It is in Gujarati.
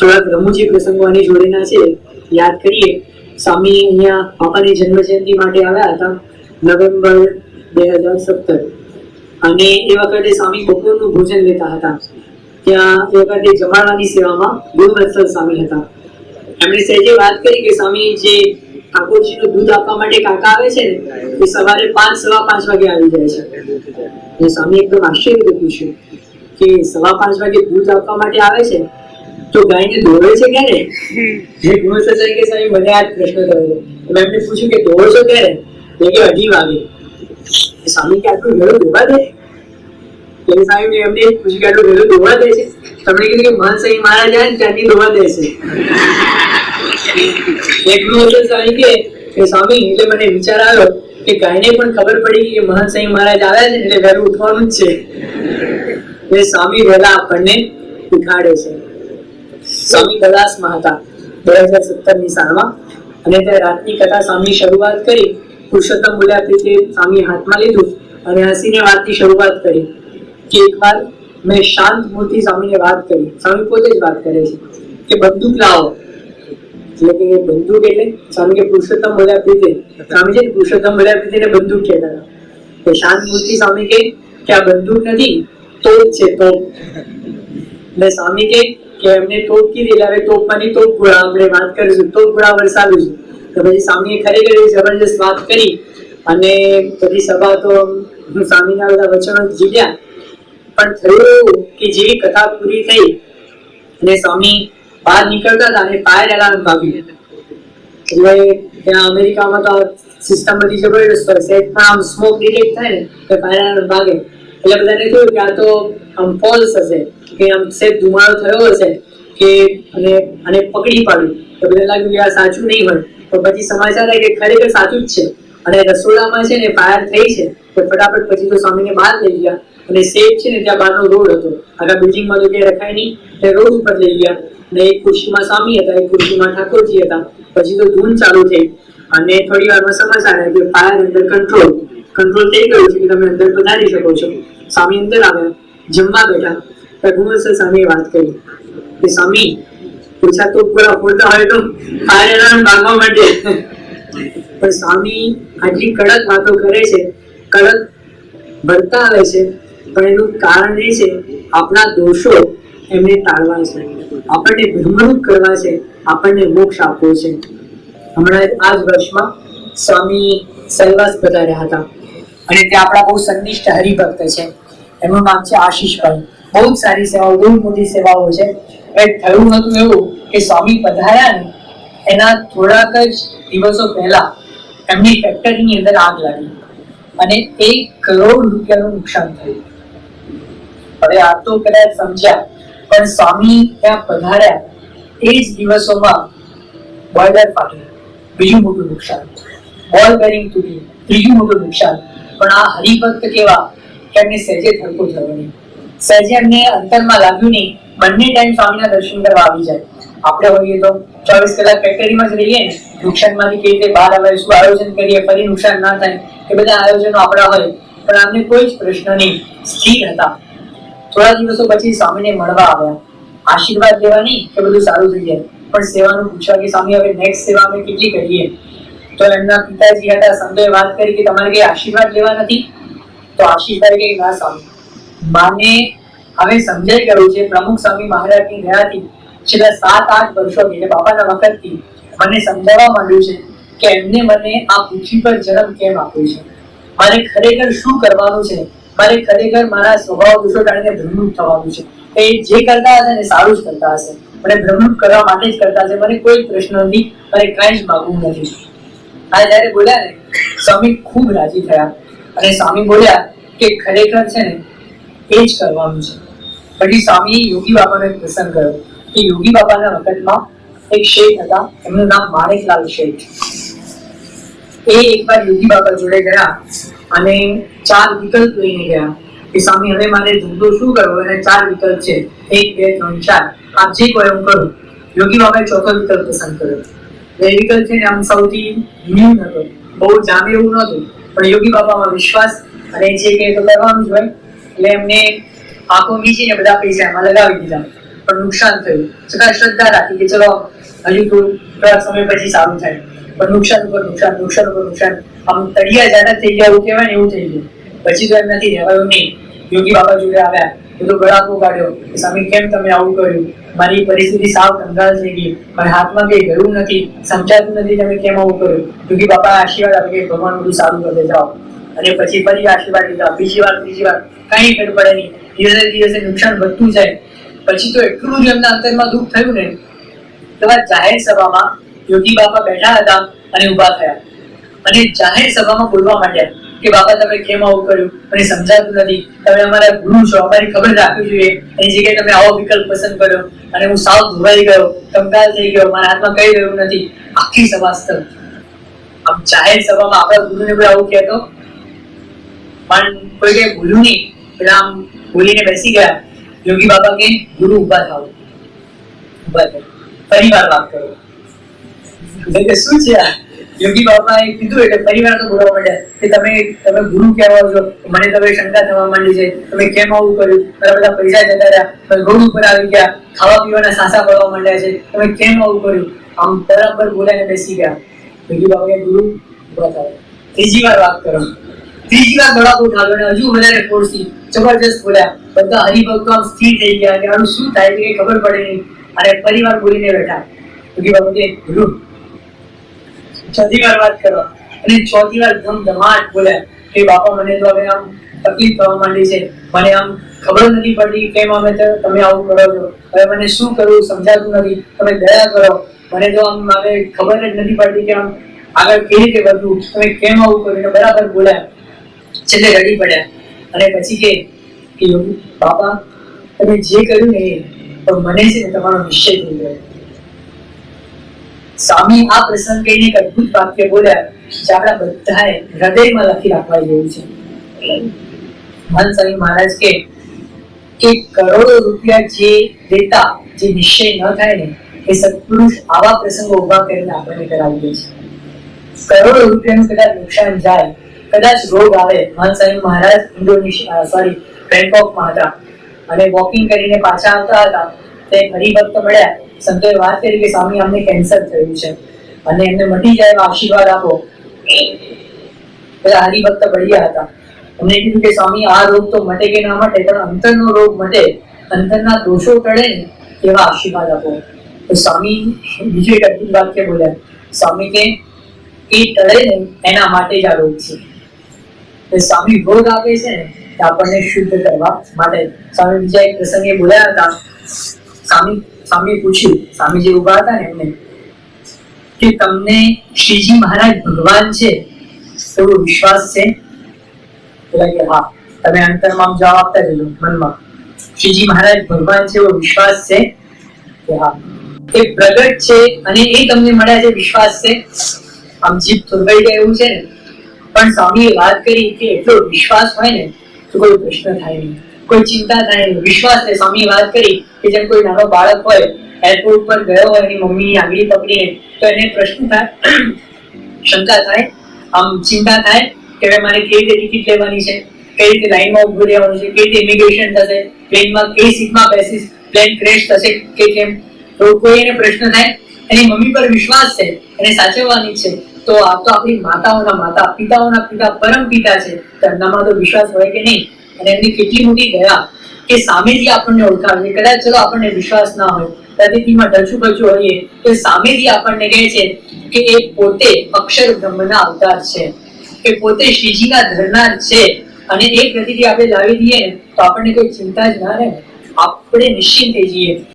થોડાક રમૂજી પ્રસંગો આની જોડેના છે. યાદ કરીએ, સ્વામી અહીંયા પાપાની જન્મ જયંતિ માટે આવ્યા હતા, નવેમ્બર બે હજાર સત્તર. અને એ વખતે સ્વામી બપોરનું ભોજન લેતા હતા. ત્યાં એ વખતે જમાડવાની સેવામાં ગુરુવત્સલ સ્વામી હતા. એમણે સહેજે વાત કરી કે, સ્વામી, જે ઠાકોરજીનું દૂધ આપવા માટે કાકા આવે છે ને, એ સવારે પાંચ, સવા પાંચ વાગે આવી જાય છે. સ્વામી એકદમ આશ્ચર્ય પૂછ્યું કે સવા પાંચ વાગે દૂધ આપવા માટે આવે છે? તો ગાયને દોરે છે ક્યારે? જે ગુણોત્સવ કે સ્વામી મને આ પ્રશ્ન થયો તો મેં એમને પૂછ્યું કે દોરો છો ક્યારે? તે કે અઢી વાગે. સ્વામી કે આટલું વેળો દોવા દે? એટલે સાહેબ મેં એમને પૂછ્યું કે આટલું વેળો દોવા દે છે? તમને કીધું કે મન સહી મારા જાય ને ત્યાંથી દોવા દે છે. એક ગુણોત્સવ સાહેબ કે કે સ્વામી એટલે મને વિચાર આવ્યો કે ગાયને પણ ખબર પડી કે મહંત સાંઈ મહારાજ આવ્યા છે ને એટલે વહેલું ઉઠવાનું જ છે. એ સ્વામી વહેલા આપણને ઉઠાડે છે. સ્વામી કૈલાસમાં હતા બે હજાર સત્તરની સાલમાં. અને તે રાતની કથા સ્વામી શરૂઆત કરી, પુરુષોત્તમ બોલ્યા તે સ્વામી હાથમાં લીધું અને હસીને વાતની શરૂઆત કરી. કે એકવાર મેં શાંત મૂર્તિ સ્વામીને વાત કરી. સ્વામી પોતે જ વાત કરે છે કે બંદૂક લાવો. એટલે કે બંદૂક એટલે સ્વામી કે પુરુષોત્તમ બોલ્યા પ્રીતિ. સ્વામી છે પુરુષોત્તમ બોલ્યા પ્રીતિ ને બંદૂક કહેતા હતા. કે શાંત મૂર્તિ સ્વામી કે કે આ બંદૂક નથી તો જ છે તો એટલે સ્વામી કે કે એમને તોપ કીધી એટલે હવે તોપમાંની તોપ ગોળા આપણે વાત કરીશું. તોપ ગોળા વરસાવીશું તો પછી સ્વામીએ ખરેખર જબરજસ્ત વાત કરી. અને બધી સભા તો સ્વામીના બધા વચનો જીવ્યા. પણ થયું કે જેવી કથા પૂરી થઈ અને સ્વામી બહાર નીકળતા હતા અને ફાયર એલાર્મ વાગ્યું એટલે ત્યાં અમેરિકામાં તો સિસ્ટમ બધી જબરજસ્ત હોય. છે પણ આમ સ્મોક ડિટેક્ટ થાય ને, તો ફાયર એલાર્મ વાગે એટલે બધાને કે આ તો આમ ફોલ્સ હશે, કે આમ સેટ ધુમાડો થયો હશે, કે અને અને પકડી પાડ્યું. તો બધાને લાગ્યું કે આ સાચું નહીં હોય. તો પછી સમાચાર કે ખરેખર સાચું જ છે. અને રસોડામાં છે ને ફાયર થઈ છે, તો ફટાફટ પછી તો સ્વામીને બહાર લઈ ગયા. અને સેફ છે ને ત્યાં બહારનો રોડ હતો. આખા બિલ્ડિંગમાં તો ક્યાંય રખાય નહીં. તે રોડ ઉપર લઈ ગયા. અને એક ખુરશીમાં સ્વામી હતા, એક ખુરશીમાં ઠાકોરજી હતા. પછી તો ધૂન ચાલુ થઈ. અને થોડી વારમાં સમાચાર આવ્યો ફાયર અંડર કંટ્રોલ કંટ્રોલ થઈ ગયું છે કે તમે અંદર પધારી શકો છો. સ્વામી અંદર આવ્યા. જમવા બેઠા. રઘુવંશ સામે વાત કરી. કે સ્વામી પૈસા તો પૂરા ફોડતા હોય તો કાર્યરામ ભાગવા માટે. પણ સ્વામી આટલી કડક વાતો કરે છે. કડક ભરતા આવે છે. પણ એનું કારણ એ છે, આપણા દોષો એમને ટાળવા છે. આપણને ભ્રમણુક કરવા છે. આપણને મોક્ષ આપવો છે. હમણાં આ જ વર્ષમાં સ્વામી સહેવાસ પધાર્યા હતા. અને તે આપણા બહુ સંનિષ્ઠ હરિભક્ત છે. એમનું નામ છે આશીષભાઈ. બહુ જ સારી સેવાઓ બહુ મોટી સેવાઓ છે. થયું હતું એવું કે સ્વામી પધાર્યા ને, એના થોડાક જ દિવસો પહેલા એમની ફેક્ટરીની અંદર આગ લાગી અને એક કરોડ રૂપિયાનું નુકસાન થયું. હવે આ તો કદાચ સમજ્યા, પણ સ્વામી ત્યાં પધાર્યા એ જ દિવસોમાં બોઈલર ફાટ્યું. બીજું મોટું નુકસાન. બોલ બેરિંગ તૂટ્યું ત્રીજું મોટું નુકસાન. પણ આ હરિભક્ત કેવા કે સહેજે થડકો થયો નહીં. સહેજે એમને અંતરમાં લાગ્યું નહીં, બંને ટાઈમ સ્વામીના દર્શન કરવા આવી જાય. આપણે હોઈએ તો ચોવીસ કલાક ફેક્ટરીમાં જ રહીએ ને, નુકસાનમાંથી કેવી રીતે બહાર આવે, શું આયોજન કરીએ, ફરી નુકસાન ના થાય, એ બધા આયોજનો આપણા હોય, પણ આમને કોઈ જ પ્રશ્ન નહીં, સ્થિર હતા. થોડા દિવસો પછી સ્વામીને મળવા આવ્યા. આશીર્વાદ લેવાની કે બધું સારું થઈ જાય. પણ સેવાનું પૂછવા કે, સ્વામી, હવે નેક્સ્ટ સેવા અમે કેટલી કરીએ? તો એમના પિતાજી હતા, સંતોએ વાત કરી કે તમારે કઈ આશીર્વાદ લેવા નથી? તો આશીર્વાદ કઈ ના સ્વામી. માને હવે સમજાઈ ગયું છે. પ્રમુખ સ્વામી મહારાજની દયાથી છેલ્લા સાત, આઠ વર્ષોથી એટલે બાપાના વખતથી મને સમજાવવા માંડ્યું છે કે એમને મને આ પૃથ્વી પર જન્મ કેમ આપ્યો છે? મારે ખરેખર શું કરવાનું છે? મારે ખરેખર મારા સ્વભાવ દોષો ટાળીને ભ્રમરૂપ થવાનું છે. એ જે કરતા હશે ને સારું જ કરતા હશે. મને ભ્રમરૂપ કરવા માટે જ કરતા હશે. મને કોઈ પ્રશ્ન નથી. મારે કાંઈ જ માગવું નથી. આ જ્યારે બોલ્યા ને, સ્વામી ખૂબ રાજી થયા. અને સ્વામી બોલ્યા કે ખરેખર છે ને, એ જ કરવાનું છે. પછી સ્વામી યોગી બાબાનો એક પ્રસંગ કર્યો કે યોગી બાબાના વખતમાં એક શેઠ હતા, એમનું નામ માણેકલાલ શેઠ. એ એકવાર યોગી બાબા જોડે ગયા અને ચાર વિકલ્પ લઈને ગયા કે, સ્વામી, હવે મારે ધંધો શું કરવો? અને ચાર વિકલ્પ છે. એક, બે, ત્રણ, ચાર. આપ જે કહો હું કરો. યોગી બાબાએ ચોથો વિકલ્પ પસંદ કર્યો. એ છે આમ સૌથી ન્યૂ હતો. બહુ જામે એવું નહોતું. પણ યોગી બાબામાં વિશ્વાસ અને જે કે તો કરવાનું જ હોય, એટલે એમને આંખો મીચીને બધા પૈસા એમાં લગાવી દીધા. પણ નુકસાન થયું. છતાં શ્રદ્ધા રાખી કે ચલો, હજુ થોડું સમય પછી સારું થાય. પણ નુકસાન ઉપર નુકસાન નુકસાન ઉપર નુકસાન. આમ તળિયા જાડા થઈ ગયા એવું કહેવાય ને એવું થઈ ગયું. પછી તો એમ નથી રહેવાયું નહીં. યોગી બાબા જોડે આવ્યા. બધો ગળાકો કાઢ્યો સ્વામી, કેમ તમે આવું કર્યું? મારી પરિસ્થિતિ સાવ કંગાલ થઈ ગઈ. મારા હાથમાં કઈ ગયું નથી. સમજાતું નથી તમે કેમ આવું કર્યું? યોગી બાપા આશીર્વાદ આપે કે ભગવાન બધું સારું કરે. જાઓ. અને પછી ફરી આશીર્વાદ લીધા. બીજી વાર, ત્રીજી વાર. કઈ ફેર પડે નહીં. દિવસે દિવસે નુકસાન વધતું જાય. પછી તો એટલું જ એમના અંતરમાં દુઃખ થયું ને. એવા જાહેર સભામાં યોગી બાપા બેઠા હતા અને ઊભા થયા. અને જાહેર સભામાં બોલવા માંડ્યા. કે બાપા તમે કેમ આવું કર્યું? મને સમજાતું નથી. તમે અમારા ગુરુ છો, અમારી ખબર રાખવી જોઈએ. એની જગ્યાએ તમે આવો વિકલ્પ પસંદ કર્યો અને હું સાવ ધોવાઈ ગયો, કંગાલ થઈ ગયો, મારા હાથમાં કઈ રહ્યું નથી. આખી સભા સ્તર આમ જાહેર સભામાં આપણા ગુરુને કોઈ આવું કહેતો. પણ કોઈ કઈ ભૂલ્યું નહીં. એટલે આમ બોલીને બેસી ગયા. યોગી બાબા કે, ગુરુ ઊભા થાવ ઊભા થાવ ફરી વાત કરો. શું છે આ? યોગી બાબાએ કીધું એટલે ફરીવાર તો બોલવા માંડ્યા કે તમે તમે ગુરુ કહેવા છો મને તમે શંકા થવા માંડી છે. તમે કેમ આવું કર્યું? મારા બધા પૈસા જતા રહ્યા. રોડ ઉપર આવી ગયા. ખાવા પીવાના સાસા પડવા માંડ્યા છે. તમે કેમ આવું કર્યું? આમ બરાબર બોલાઈને બેસી ગયા. યોગી બાબાએ ગુરુ, ઊભા ત્રીજી વાર વાત કરો. ત્રીજી વાર ધડાકો ઉઠાવ્યો અને હજુ વધારે ફોર્સથી જબરજસ્ત બોલ્યા. બધા હરિભક્તો આમ સ્થિર થઈ ગયા. કે આનું શું થાય કે ખબર પડે નહીં. અને ફરીવાર બોલીને બેઠા. યોગી બાબા કે ગુરુ ચોથી વાર વાત કરો. અને ચોથી વાર ધમધમાટ બોલ્યા કે બાપા, મને તો હવે આમ તકલીફ થવા માંડી છે. મને આમ ખબર નથી પડતી કેમ અમે તો તમે આવું કરો છો. હવે મને શું કરવું સમજાતું નથી. તમે દયા કરો. મને તો આમ હવે ખબર જ નથી પડતી કે આમ આગળ કેવી રીતે વધવું. તમે કેમ આવું કર્યું બરાબર બોલ્યા. છેલ્લે રડી પડ્યા. અને પછી કે બાપા, તમે જે કર્યું ને એ પણ મને છે ને તમારો નિશ્ચય થઈ ગયો. સ્વામી આ પ્રસંગ એક અદ્ભુત વાક્ય બોલ્યા જે આપણા બધાએ હૃદયમાં લખી રાખવા જેવું છે. મન સ્વામી મહારાજ કે કે કરોડો રૂપિયા જે દેતા, જે નિશ્ચય ન થાય ને, એ સત્પુરુષ આવા પ્રસંગો ઊભા કરીને આપણને કરાવી દે છે. કરોડો રૂપિયાનું કદાચ નુકસાન જાય, કદાચ રોગ આવે, મન સ્વામી મહારાજ ઇન્ડોનેશિયા સોરી બેંકોકમાં હતા. અને વોકિંગ કરીને પાછા આવતા હતા, તે હરિભક્ત મળ્યા. સંતોએ વાત કરી કે, સ્વામી, અમને કેન્સર થયું છે. અને એમને મટી જાય આશીર્વાદ આપો. પેલા હરિભક્ત બળિયા હતા. અમને કીધું કે, સ્વામી, આ રોગ તો મટે કે ના મટે, પણ અંતરનો રોગ મટે, અંતરના દોષો ટળે એવા આશીર્વાદ આપો. તો સ્વામી બીજું એક અદભુત વાક્ય બોલ્યા. સ્વામી, કે એ ટળે ને, એના માટે જ આ રોગ છે. સ્વામી ભોગ આપે છે ને આપણને શુદ્ધ કરવા માટે. સ્વામી બીજા એક પ્રસંગે બોલ્યા હતા. સ્વામી સ્વામી પૂછ્યું. સ્વામી ઊભા હતા ને એમને કે તમને શ્રીજી મહારાજ ભગવાન છે? એવો વિશ્વાસ છે? એટલે કે, હા. તમે અંતરમાં જવાબ આપતા જજો મનમાં. શ્રીજી મહારાજ ભગવાન છે એવો વિશ્વાસ છે? કે, હા. એ પ્રગટ છે અને એ તમને મળ્યા છે વિશ્વાસ છે? આમ જીભ થોભાઈ ગયા એવું છે ને. પણ સ્વામીએ વાત કરી કે એટલો વિશ્વાસ હોય ને તો કોઈ પ્રશ્ન થાય નહીં. કોઈ ચિંતા થાય નહીં. વિશ્વાસ છે. સ્વામીએ વાત કરી કે જેમ કોઈ નાનો બાળક હોય એરપોર્ટ પર ગયો હોય એની મમ્મીની આંગળી પકડીને, તો એને પ્રશ્ન થાય, શંકા થાય, આમ ચિંતા થાય કે હવે મારે કેવી રીતે ટિકિટ લેવાની છે, કઈ રીતે લાઈનમાં ઉભું રહેવાનું છે કઈ રીતે ઇમિગ્રેશન થશે, પ્લેનમાં કઈ સીટમાં બેસીશ પ્લેન ક્રેશ થશે કે કેમ? તો કોઈ એને પ્રશ્ન થાય, એની મમ્મી પર વિશ્વાસ છે, એને સાચવવાની છે, તો આ તો આપણી માતાઓના માતા, પિતાઓના પિતા પરમ પિતા છે તેમનામાં તો વિશ્વાસ હોય કે નહીં? અને એમની કેટલી મોટી દયા કે સામેથી આપણને ઓળખાવે કદાચ ચલો આપણને વિશ્વાસ ના હોય પ્રતિથિમાં ડચું બચું હોઈએ, તો સામેથી આપણને કહે છે કે એ પોતે અક્ષર બ્રહ્મના અવતાર છે. કે પોતે શ્રીજીના ધરનાર છે. અને એ પ્રતિથી આપણે લાવી દઈએ તો આપણને કોઈ ચિંતા જ ના રહે. આપણે નિશ્ચિંત થઈ જઈએ.